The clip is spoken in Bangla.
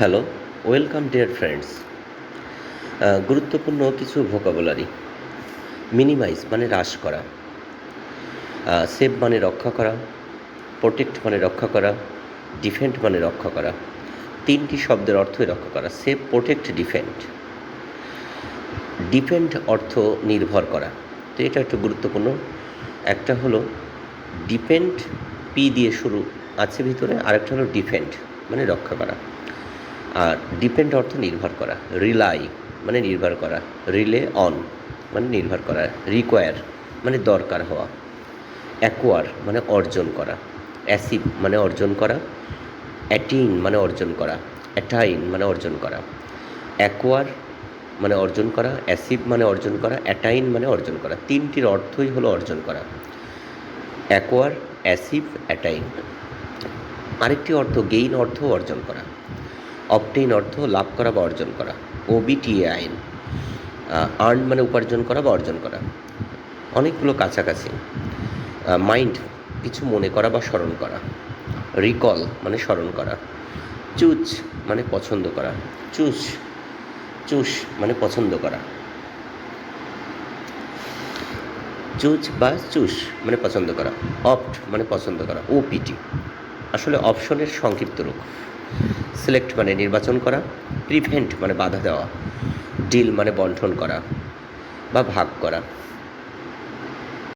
হ্যালো ওয়েলকাম ডিয়ার ফ্রেন্ডস গুরুত্বপূর্ণ কিছু ভোকাবুলারি মিনিমাইজ মানে হ্রাস করা। সেভ মানে রক্ষা করা। প্রোটেক্ট মানে রক্ষা করা। ডিফেন্ড মানে রক্ষা করা। তিনটি শব্দের অর্থই রক্ষা করা। সেভ প্রোটেক্ট ডিফেন্ড ডিপেন্ড অর্থ নির্ভর করা। তো এটা একটু গুরুত্বপূর্ণ। একটা হলো ডিপেন্ড পি দিয়ে শুরু আছে ভিতরে। আরেকটা হলো ডিফেন্ড মানে রক্ষা করা। আর ডিপেন্ড অর্থ নির্ভর করা রিলাই মানে নির্ভর করা রিলে অন মানে নির্ভর করা রিকোয়ার মানে দরকার হওয়া অ্যাকোয়ার মানে অর্জন করা অ্যাসিভ মানে অর্জন করা অ্যাটিন মানে অর্জন করা অ্যাটাইন মানে অর্জন করা অ্যাকোয়ার মানে অর্জন করা অ্যাসিভ মানে অর্জন করা অ্যাটাইন মানে অর্জন করা, তিনটির অর্থই হলো অর্জন করা অ্যাকোয়ার অ্যাসিভ অ্যাটাইন আরেকটি অর্থ গেইন অর্থ অর্জন করা। অবটেইন অর্থ লাভ করা বা অর্জন করা ওবিটিএ আইন। আর্ন মানে উপার্জন করা বা অর্জন করা। অনেকগুলো কাছাকাছি। মাইন্ড কিছু মনে করা বা স্মরণ করা। রিকল মানে স্মরণ করা। চুজ মানে পছন্দ করা। চুজ, চুষ মানে পছন্দ করা। চুজ বা চুষ মানে পছন্দ করা। অপ্ট মানে পছন্দ করা। ওপিটি আসলে অপশনের সংক্ষিপ্ত রূপ। সিলেক্ট মানে নির্বাচন করা প্রিভেন্ট মানে বাধা দেওয়া ডিল মানে বন্টন করা বা ভাগ করা।